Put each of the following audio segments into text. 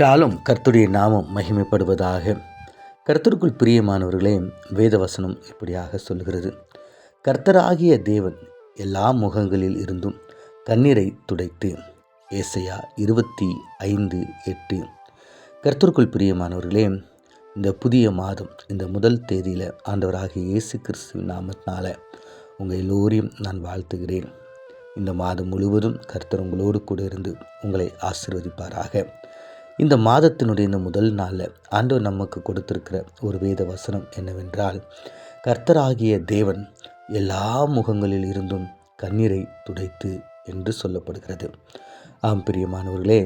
ஷாலும் கர்த்துடைய நாமம் மகிமைப்படுவதாக. கர்த்தருக்குள் பிரியமானவர்களே வேதவசனம் இப்படியாக சொல்கிறது கர்த்தராகிய தேவன் எல்லா முகங்களில் இருந்தும் கண்ணீரை துடைத்து ஏசையா இருபத்தி ஐந்து எட்டு. கர்த்தருக்குள் பிரியமானவர்களே இந்த புதிய மாதம் இந்த முதல் தேதியில் ஆண்டவராகிய இயேசு கிறிஸ்துவ நாமத்தினால உங்கள் எல்லோரையும் நான் வாழ்த்துகிறேன். இந்த மாதம் முழுவதும் கர்த்தர் உங்களோடு கூட இருந்து உங்களை ஆசிர்வதிப்பாராக. இந்த மாதத்தினுடைய இந்த முதல் நாளில் ஆண்டவர் நமக்கு கொடுத்திருக்கிற ஒரு வேத வசனம் என்னவென்றால் கர்த்தராகிய தேவன் எல்லா முகங்களில் இருந்தும் கண்ணீரை துடைத்து என்று சொல்லப்படுகிறது. ஆம் பிரியமானவர்களே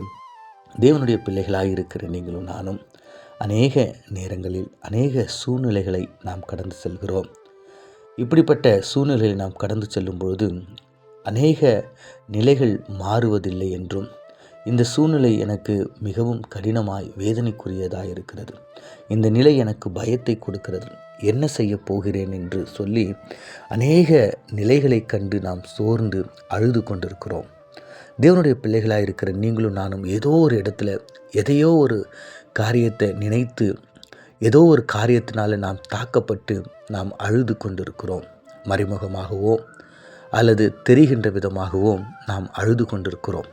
தேவனுடைய பிள்ளைகளாக இருக்கிற நீங்களும் நானும் அநேக நேரங்களில் அநேக சூழ்நிலைகளை நாம் கடந்து செல்கிறோம். இப்படிப்பட்ட சூழ்நிலையில் நாம் கடந்து செல்லும் பொழுது அநேக நிலைகள் மாறுவதில்லை என்றும் இந்த சூழ்நிலை எனக்கு மிகவும் கடினமாய் வேதனைக்குரியதாக இருக்கிறது. இந்த நிலை எனக்கு பயத்தை கொடுக்கிறது. என்ன செய்ய போகிறேன் என்று சொல்லி அநேக நிலைகளை கண்டு நாம் சோர்ந்து அழுது கொண்டிருக்கிறோம். தேவனுடைய பிள்ளைகளாக இருக்கிற நீங்களும் நானும் ஏதோ ஒரு இடத்துல எதையோ ஒரு காரியத்தை நினைத்து ஏதோ ஒரு காரியத்தினால நாம் தாக்கப்பட்டு நாம் அழுது கொண்டிருக்கிறோம். மறைமுகமாகவோ அல்லது தெரிகின்ற விதமாகவோ நாம் அழுது கொண்டிருக்கிறோம்.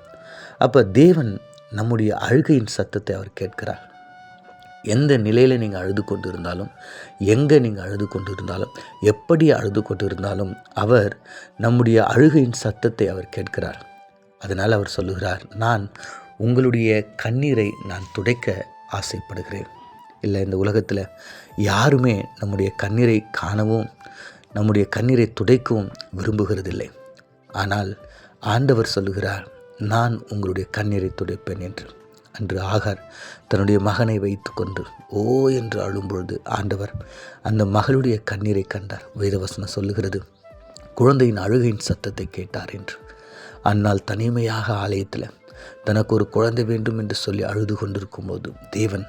அப்போ தேவன் நம்முடைய அழுகையின் சத்தத்தை அவர் கேட்கிறார். எந்த நிலையில் நீங்கள் அழுது கொண்டு இருந்தாலும் எங்கே நீங்கள் அழுது கொண்டு இருந்தாலும் எப்படி அழுது கொண்டு இருந்தாலும் அவர் நம்முடைய அழுகையின் சத்தத்தை அவர் கேட்கிறார். அதனால் அவர் சொல்லுகிறார் நான் உங்களுடைய கண்ணீரை நான் துடைக்க ஆசைப்படுகிறேன். இல்லை இந்த உலகத்தில் யாருமே நம்முடைய கண்ணீரை காணவும் நம்முடைய கண்ணீரை துடைக்கவும் விரும்புகிறதில்லை. ஆனால் ஆண்டவர் சொல்லுகிறார் நான் உங்களுடைய கண்ணீரை துடைப்பேன் என்று. அன்று ஆகார் தன்னுடைய மகனை வைத்துக்கொண்டு ஓ என்று அழும்பொழுது ஆண்டவர் அந்த மகளுடைய கண்ணீரை கண்டார். வேதவசனம் சொல்லுகிறது குழந்தையின் அழுகையின் சத்தத்தை கேட்டார் என்று. அன்னால் தனிமையாக ஆலயத்தில் தனக்கு ஒரு குழந்தை வேண்டும் என்று சொல்லி அழுது கொண்டிருக்கும் போது தேவன்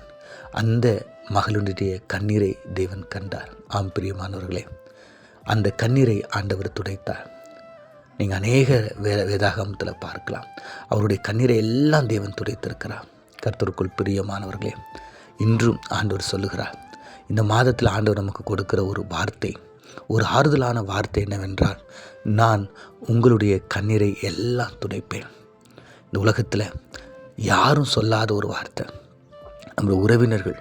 அந்த மகளுடைய கண்ணீரை தேவன் கண்டார். ஆம் பிரியமானவர்களே அந்த கண்ணீரை ஆண்டவர் துடைத்தார். நீங்கள் அநேக வே வேதாகமத்தில் பார்க்கலாம். அவருடைய கண்ணீரை எல்லாம் தேவன் துடைத்திருக்கிறார். கர்த்தருக்குள் பிரியமானவர்களே இன்றும் ஆண்டவர் சொல்லுகிறார் இந்த மாதத்தில் ஆண்டவர் நமக்கு கொடுக்கிற ஒரு வார்த்தை ஒரு ஆறுதலான வார்த்தை என்னவென்றால் நான் உங்களுடைய கண்ணீரை எல்லாம் துடைப்பேன். இந்த உலகத்தில் யாரும் சொல்லாத ஒரு வார்த்தை. நம்முடைய உறவினர்கள்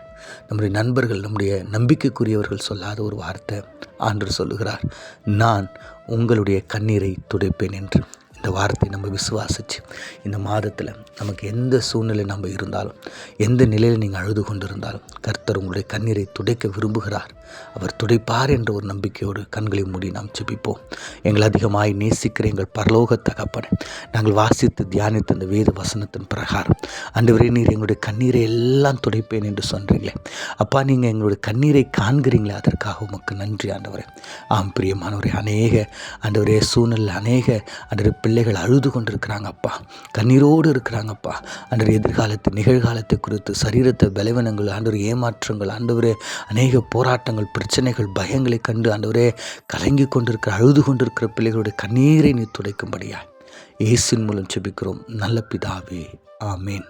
நம்முடைய நண்பர்கள் நம்முடைய நம்பிக்கைக்குரியவர்கள் சொல்லாத ஒரு வார்த்தை ஆண்டு சொல்லுகிறார். நான் உங்களுடைய கண்ணீரை துடைப்பேன் என்று. இந்த வார்த்தையை நம்ம விசுவாசிச்சு இந்த மாதத்தில் நமக்கு எந்த சூழ்நிலை நம்ம இருந்தாலும் எந்த நிலையில் நீங்கள் அழுது கொண்டிருந்தாலும் கர்த்தர் உங்களுடைய கண்ணீரை துடைக்க விரும்புகிறார். அவர் துடைப்பார் என்ற ஒரு நம்பிக்கையோடு கண்களை மூடி நாம் செபிப்போம் எங்கள் அதிகமாய் நேசிக்கிற எங்கள் பரலோக தகப்பனை நாங்கள் வாசித்து தியானித்த அந்த வேத வசனத்தின் பிரகாரம் அன்றுவரை நீர் எங்களுடைய கண்ணீரை எல்லாம் துடைப்பேன் என்று சொல்கிறீங்களே அப்பா நீங்கள் எங்களுடைய கண்ணீரை காண்கிறீங்களே அதற்காக உமக்கு நன்றி ஆண்டவரே. ஆம் பிரியமானவரே அநேக ஆண்டவரே சூழ்நிலை அநேக அன்று பிள்ளைகள் அழுது கொண்டிருக்கிறாங்க அப்பா கண்ணீரோடு இருக்கிறாங்கப்பா. அன்று எதிர்காலத்து நிகழ்காலத்தை குறித்து சரீரத்தை பலவீனங்கள் ஆண்டவர் ஏமாற்றங்கள் ஆண்டவரே அநேக போராட்டங்கள் பிரச்சனைகள் பயங்களை கண்டு ஆண்டவரே கலங்கி கொண்டிருக்கிற அழுது கொண்டிருக்கிற பிள்ளைகளுடைய கண்ணீரை நீ துடைக்கும்படியா இயேசின் மூலம் செபிக்கிறோம் நல்ல பிதாவே ஆமேன்.